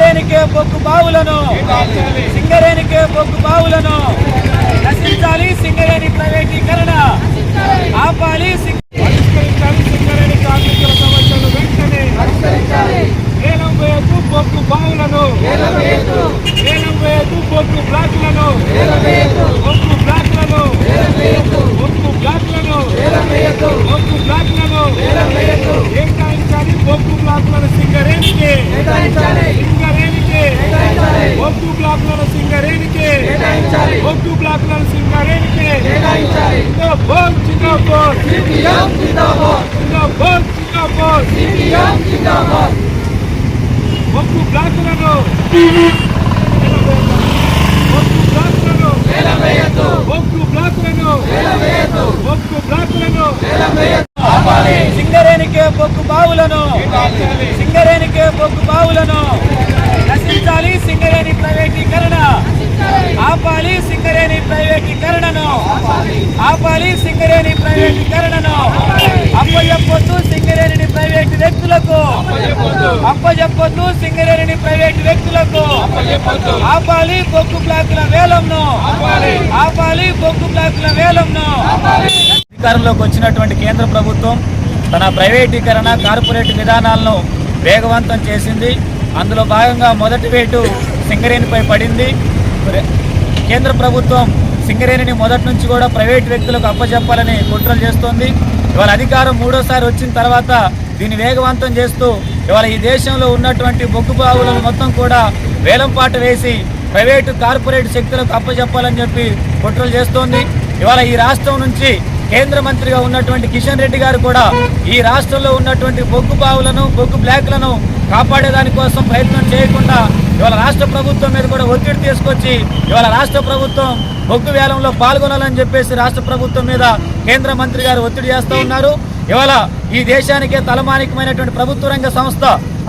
సింగరేణికే బొగ్గు బావులను సింగరేణికే బొగ్గు బావులను నశించాలి సింగరేణి ప్రైవేటీకరణ ఆపాలి సింగ- పరిష్కరించాలి సింగరేణి కార్మికుల సమస్యలు వెంటనే వేలం వేయకు బొగ్గు బావులను వేలం వేయకు బొగ్గు బ్లాక్లను బొగ్గు బ్లాక్లను బొగ్గు బ్లాక్లను బొగ్గు బ్లాక్లను కేటాయించాలి బొగ్గు బ్లాక్లను సింగరేణికి సింగరేణికి బొగ్గు బ్లాక్లను సింగరేణికి బొగ్గు బ్లాక్లను సింగరేణికి జిందాబాద్ జిందాబాద్ జిందాబాద్ జిందాబాద్. బొగ్గు బ్లాక్లను బొగ్గు బ్లాక్లను బొగ్గు బ్లాక్లను బొగ్గు బ్లాక్లను సింగరేణికే బొగ్గు బావులను. సింగరేణికే బొగ్గు బావులను. నశించాలి సింగరేణి ప్రైవేటీకరణ. ఆపాలి సింగరేణి ప్రైవేటీకరణను. ఆపాలి సింగరేణి ప్రైవేటీకరణను అప్పచెప్పొద్దు సింగరేణిని ప్రైవేటు వ్యక్తులకు అప్పచెప్పొద్దు సింగరేణిని ప్రైవేటు వ్యక్తులకు ఆపాలి బొగ్గు బ్లాకుల వేలంను. ఆపాలి. బొగ్గు బ్లాకుల వేలంను. అధికారంలోకి వచ్చినటువంటి కేంద్ర ప్రభుత్వం తన ప్రైవేటీకరణ కార్పొరేట్ విధానాలను వేగవంతం చేసింది. అందులో భాగంగా మొదటి వేటు సింగరేణిపై పడింది. కేంద్ర ప్రభుత్వం సింగరేణిని మొదటి నుంచి కూడా ప్రైవేట్ వ్యక్తులకు అప్పచెప్పాలని కుట్రలు చేస్తోంది. ఇవాళ అధికారం మూడోసారి వచ్చిన తర్వాత దీన్ని వేగవంతం చేస్తూ ఇవాళ ఈ దేశంలో ఉన్నటువంటి బొగ్గు బావులను మొత్తం కూడా వేలంపాట వేసి ప్రైవేటు కార్పొరేట్ శక్తులకు అప్పచెప్పాలని చెప్పి కుట్రలు చేస్తోంది. ఇవాళ ఈ రాష్ట్రం నుంచి కేంద్ర మంత్రిగా ఉన్నటువంటి కిషన్ రెడ్డి గారు కూడా ఈ రాష్ట్రంలో ఉన్నటువంటి బొగ్గు బావులను బొగ్గు బ్లాక్లను కాపాడేదానికోసం ప్రయత్నం చేయకుండా ఇవాళ రాష్ట్ర ప్రభుత్వం మీద కూడా ఒత్తిడి తీసుకొచ్చి ఇవాళ రాష్ట్ర ప్రభుత్వం బొగ్గు వేలంలో పాల్గొనాలని చెప్పేసి రాష్ట్ర ప్రభుత్వం మీద కేంద్ర మంత్రి గారు ఒత్తిడి చేస్తూ ఉన్నారు. ఇవాళ ఈ దేశానికే తలమానికమైనటువంటి ప్రభుత్వ రంగ సంస్థ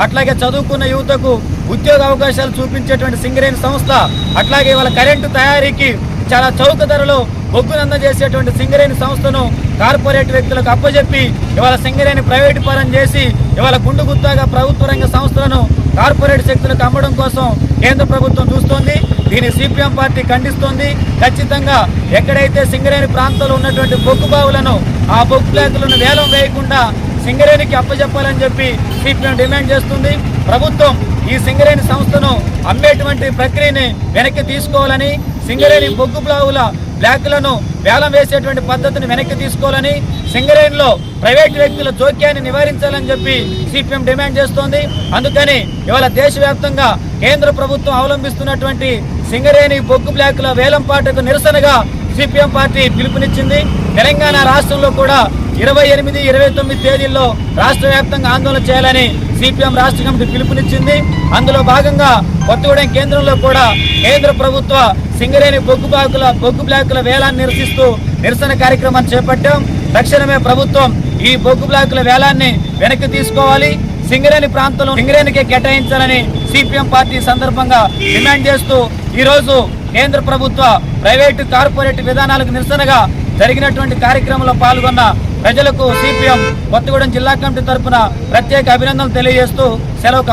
అట్లాగే చదువుకున్న యువతకు ఉద్యోగ అవకాశాలు చూపించేటువంటి సింగరేణి సంస్థ అట్లాగే ఇవాళ కరెంటు తయారీకి చాలా చౌక ధరలో బొగ్గునంద చేసేటువంటి సింగరేణి సంస్థను కార్పొరేట్ వ్యక్తులకు అప్పజెప్పి ఇవాళ సింగరేణి ప్రైవేటు పరం చేసి ఇవాళ గుండు గుత్తాగా ప్రభుత్వ రంగ సంస్థలను కార్పొరేట్ శక్తులకు అమ్మడం కోసం కేంద్ర ప్రభుత్వం చూస్తోంది. దీన్ని సిపిఎం పార్టీ ఖండిస్తోంది. ఖచ్చితంగా ఎక్కడైతే సింగరేణి ప్రాంతంలో ఉన్నటువంటి బొగ్గు బావులను ఆ బొగ్గు ప్లాంతులను వేలం వేయకుండా సింగరేణికి అప్పచెప్పాలని చెప్పి సిపిఎం డిమాండ్ చేస్తుంది. ప్రభుత్వం ఈ సింగరేణి సంస్థను అమ్మేటువంటి ప్రక్రియని వెనక్కి తీసుకోవాలని సింగరేణి బొగ్గు బ్లావుల బ్లాకులను వేలం వేసేటువంటి పద్ధతిని వెనక్కి తీసుకోవాలని సింగరేణిలో ప్రైవేట్ వ్యక్తుల జోక్యాన్ని నివారించాలని చెప్పి సిపిఎం డిమాండ్ చేస్తోంది. అందుకని ఇవాళ దేశవ్యాప్తంగా కేంద్ర ప్రభుత్వం అవలంబిస్తున్నటువంటి సింగరేణి బొగ్గు బ్లాకుల వేలంపాటకు నిరసనగా సిపిఎం పార్టీ పిలుపునిచ్చింది. తెలంగాణ రాష్ట్రంలో కూడా ఇరవై ఎనిమిది ఇరవై తొమ్మిది తేదీల్లో రాష్ట్ర వ్యాప్తంగా ఆందోళన చేయాలని సిపిఎం రాష్ట్ర కమిటీ పిలుపునిచ్చింది. అందులో భాగంగా కొత్తగూడెం కేంద్రంలో కూడా కేంద్ర ప్రభుత్వ సింగరేణి బొగ్గు బ్లాకుల బొగ్గు బ్లాకుల వేలాన్ని నిరసిస్తూ నిరసన కార్యక్రమాన్ని చేపట్టాం. తక్షణమే ప్రభుత్వం ఈ బొగ్గు బ్లాకుల వేలాన్ని వెనక్కి తీసుకోవాలి. సింగరేణి ప్రాంతంలో సింగరేణికే కేటాయించాలని సిపిఎం పార్టీ సందర్భంగా డిమాండ్ చేస్తూ ఈరోజు కేంద్ర ప్రభుత్వ ప్రైవేటు కార్పొరేట్ విధానాలకు నిరసనగా జరిగినటువంటి కార్యక్రమంలో పాల్గొన్న ప్రజలకు సిపిఎం కొత్తగూడెం జిల్లా కమిటీ తరపున ప్రత్యేక అభినందనలు తెలియజేస్తూ సెలవు